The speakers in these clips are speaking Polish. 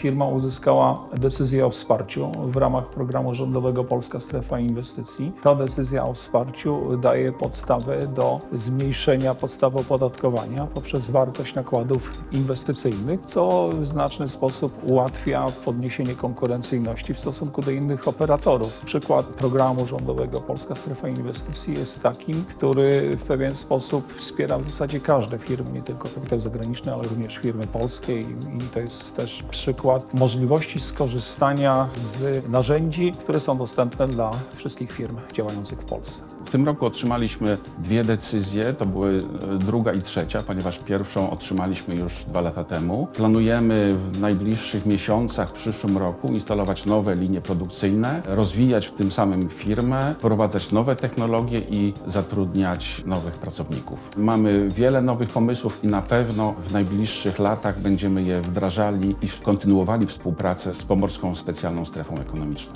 firma uzyskała decyzję o wsparciu w ramach programu rządowego Polska Strefa Inwestycji. Ta decyzja o wsparciu daje podstawę do zmniejszenia podstawy opodatkowania poprzez wartość nakładów inwestycyjnych, co w znaczny sposób ułatwia podniesienie konkurencyjności w stosunku do innych operatorów. Przykład programu rządowego Polska Strefa Inwestycji jest takim, który w pewien sposób wspiera w zasadzie każde firmy, nie tylko kapitał zagraniczny, ale również firmy polskie i, i to jest też przykład możliwości skorzystania z narzędzi, które są dostępne dla wszystkich firm działających w Polsce. W tym roku otrzymaliśmy dwie decyzje, to były e, druga i trzecia, ponieważ pierwszą otrzymaliśmy już dwa lata temu. Planujemy w najbliższych miesiącach, w przyszłym roku instalować nowe linie produkcyjne, rozwijać w tym samym firmę, wprowadzać nowe technologie i zatrudniać nowych pracowników. Mamy wiele nowych pomysłów i na pewno w najbliższych latach będziemy je wdrażali i kontynuowali współpracę z Pomorską Specjalną Strefą Ekonomiczną.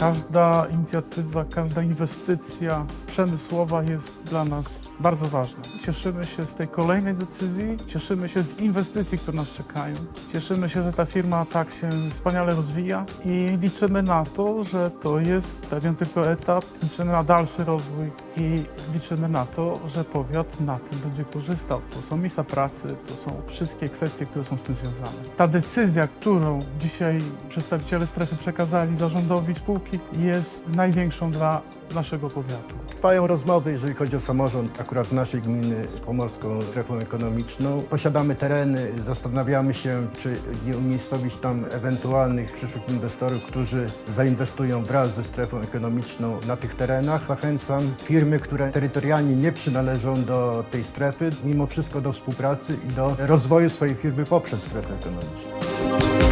Każda inicjatywa, każda inwestycja przemysłowa jest dla nas bardzo ważna. Cieszymy się z tej kolejnej decyzji, cieszymy się z inwestycji, które nas czekają. Cieszymy się, że ta firma tak się wspaniale rozwija i liczymy na to, że to jest pewien tylko etap. Liczymy na dalszy rozwój i liczymy na to, że powiat na tym będzie korzystał. To są miejsca pracy, to są wszystkie kwestie, które są z tym związane. Ta decyzja, którą dzisiaj przedstawiciele strefy przekazali zarządowi spółki, jest największą dla naszego powiatu. Trwają rozmowy, jeżeli chodzi o samorząd akurat naszej gminy z Pomorską Strefą Ekonomiczną. Posiadamy tereny, zastanawiamy się, czy nie umiejscowić tam ewentualnych przyszłych inwestorów, którzy zainwestują wraz ze strefą ekonomiczną na tych terenach. Zachęcam firmy, które terytorialnie nie przynależą do tej strefy, mimo wszystko do współpracy i do rozwoju swojej firmy poprzez strefę ekonomiczną.